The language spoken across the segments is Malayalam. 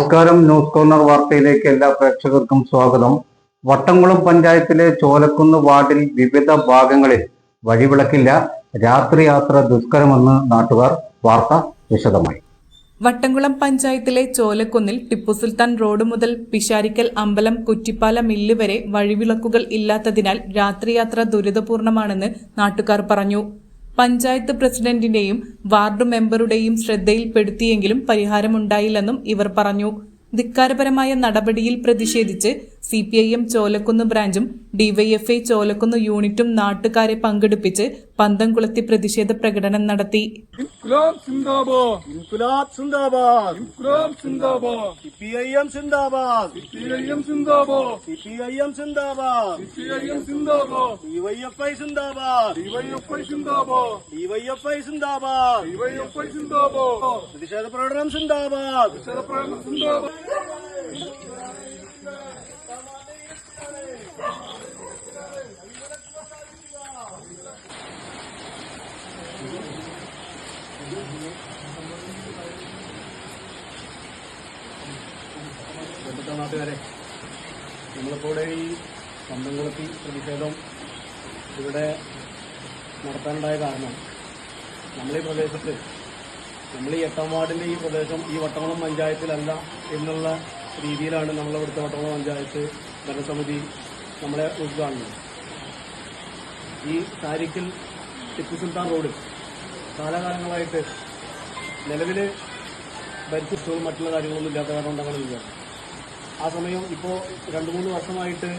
നമസ്കാരം. ന്യൂസ് കോർണർ വാർത്തയിലേക്ക് എല്ലാ പ്രേക്ഷകർക്കും സ്വാഗതം. വട്ടംകുളം പഞ്ചായത്തിലെ ചോലക്കുന്ന് വാർഡിൽ വിവിധ ഭാഗങ്ങളിൽ വഴിവിളക്കില്ല. രാത്രി യാത്ര ദുഷ്കരമെന്ന് നാട്ടുകാർ. വാർത്ത വിശദമായി. വട്ടംകുളം പഞ്ചായത്തിലെ ചോലക്കുന്നിൽ ടിപ്പു സുൽത്താൻ റോഡ് മുതൽ പിഷാരിക്കൽ അമ്പലം കുറ്റിപ്പാല മില്ല് വരെ വഴിവിളക്കുകൾ ഇല്ലാത്തതിനാൽ രാത്രിയാത്ര ദുരിതപൂർണമാണെന്ന് നാട്ടുകാർ പറഞ്ഞു. പഞ്ചായത്ത് പ്രസിഡന്റിന്റെയും വാർഡ് മെമ്പറുടെയും ശ്രദ്ധയിൽപ്പെടുത്തിയെങ്കിലും പരിഹാരമുണ്ടായില്ലെന്നും ഇവർ പറഞ്ഞു. ധിക്കാരപരമായ നടപടിയിൽ പ്രതിഷേധിച്ച് C P I M Cholakkunnu ബ്രാഞ്ചും DYFI Cholakkunnu യൂണിറ്റും നാട്ടുകാരെ പങ്കെടുപ്പിച്ച് പന്തംകുളത്തി പ്രതിഷേധ പ്രകടനം നടത്തി. സിന്ദാബാദ്. ഇൻകുലാബ് സിന്ദാബാദ്. ഇൻകുലാബ് സിന്ദാബാദ് സിപിഐഎം സിന്ദാബാദ് സിപിഐഎം സിന്ദാബാദ് സിപിഐഎം സിന്ദാബാദ് ഡിവൈഎഫ്ഐ സിന്ദാബാദ് ഡിവൈഎഫ്ഐ സിന്ദാബാദ് ഡിവൈഎഫ്ഐ സിന്ദാബാദ് ഡിവൈഎഫ്ഐ സിന്ദാബാദ് പ്രതിഷേധ പ്രകടനം സിന്ദാബാദ് ശരപ്രകടനം സിന്ദാബാദ് ബന്ധപ്പെട്ട നാട്ടുകാരെ. നമ്മളിപ്പോൾ ഈ പന്തംകുളത്തി പ്രതിഷേധം ഇവിടെ നടത്താനുണ്ടായ കാരണം നമ്മളീ പ്രദേശത്ത് നമ്മൾ ഈ എട്ടാം വാർഡിന്റെ ഈ പ്രദേശം ഈ വട്ടവളം പഞ്ചായത്തിലല്ല എന്നുള്ള രീതിയിലാണ് നമ്മൾ ഇവിടുത്തെ വട്ടംകുളം പഞ്ചായത്ത് ഭരണസമിതി നമ്മളെ ഉദ്ഘാടനം ഈ താരിഖിൽ ടിപ്പു സുൽത്താൻ റോഡ് കാലകാലങ്ങളായിട്ട് നിലവിൽ ഭരിച്ചു മറ്റുള്ള കാര്യങ്ങളൊന്നും ഇല്ലാത്ത കാരണം കൊണ്ട് അങ്ങനെ ഇല്ല ആ സമയം ഇപ്പോൾ രണ്ട് മൂന്ന് വർഷമായിട്ട്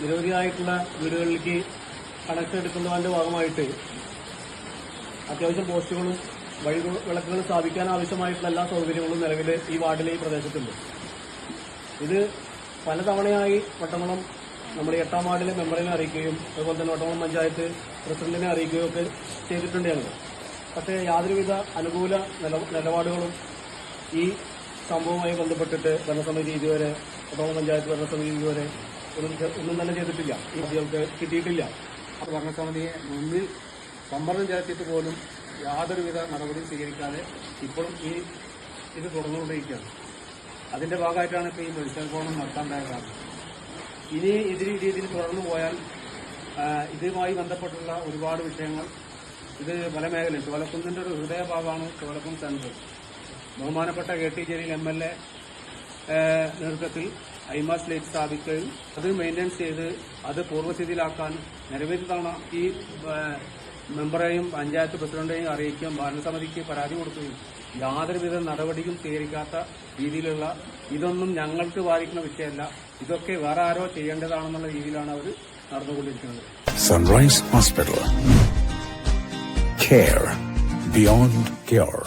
നിരവധിയായിട്ടുള്ള വീടുകളിലേക്ക് കണക്ഷൻ എടുക്കുന്നതിന്റെ ഭാഗമായിട്ട് അത്യാവശ്യം പോസ്റ്റുകളും വഴി വിളക്കുകളും സ്ഥാപിക്കാൻ ആവശ്യമായിട്ടുള്ള എല്ലാ സൗകര്യങ്ങളും നിലവിൽ ഈ വാർഡിലെ ഈ പ്രദേശത്തുണ്ട്. ഇത് പലതവണയായി വട്ടംകുളം നമ്മുടെ എട്ടാം വാർഡിലെ മെമ്പറിനെ അറിയിക്കുകയും അതുപോലെ തന്നെ വട്ടംകുളം പഞ്ചായത്ത് പ്രസിഡന്റിനെ അറിയിക്കുകയും ഒക്കെ ചെയ്തിട്ടുണ്ട് പക്ഷേ യാതൊരുവിധ അനുകൂല നില നിലപാടുകളും ഈ സംഭവവുമായി ബന്ധപ്പെട്ടിട്ട് ഭരണസമിതി ഇതുവരെ വട്ടംകുളം പഞ്ചായത്ത് ഭരണസമിതി ഇതുവരെ ഒന്നും തന്നെ ചെയ്തിട്ടില്ല. ഈ കുട്ടികൾക്ക് കിട്ടിയിട്ടില്ല. ഭരണസമിതിയെ മുന്നിൽ സമ്മർദ്ദം ചെലുത്തിയിട്ട് പോലും യാതൊരുവിധ നടപടിയും സ്വീകരിക്കാതെ ഇപ്പോഴും ഈ ഇത് തുടർന്നുകൊണ്ടിരിക്കുകയാണ്. അതിന്റെ ഭാഗമായിട്ടാണ് ഇപ്പോൾ ഈ മെഡിക്കൽ കോണം നടത്താണ്ടായ കാരണം. ഇനി ഇതിൽ രീതിയിൽ തുടർന്നു പോയാൽ ഇതുമായി ബന്ധപ്പെട്ടുള്ള ഒരുപാട് വിഷയങ്ങൾ ഇത് പല മേഖലയും ചോലക്കുന്നിന്റെ ഒരു ഹൃദയഭാഗമാണ് ചോലക്കുന്ന് സെന്റർ ബഹുമാനപ്പെട്ട K T Jaleel M L A നേതൃത്വത്തിൽ ഐമാസ് ലൈറ്റ് സ്ഥാപിക്കുകയും അത് മെയിന്റെനൻസ് ചെയ്ത് അത് പൂർവസ്ഥിതിയിലാക്കാൻ നിരവധി തവണ ഈ മെമ്പറേയും പഞ്ചായത്ത് പ്രസിഡന്റെയും അറിയിക്കുകയും ഭരണസമിതിക്ക് പരാതി കൊടുക്കുകയും യാതൊരുവിധ നടപടിയും സ്വീകരിക്കാത്ത രീതിയിലുള്ള ഇതൊന്നും ഞങ്ങൾക്ക് ബാധിക്കുന്ന വിഷയമല്ല. ഇതൊക്കെ വേറെ ആരോ ചെയ്യേണ്ടതാണെന്നുള്ള രീതിയിലാണ് അവർ നടന്നുകൊണ്ടിരിക്കുന്നത്. Sunrise Hospital care beyond cure.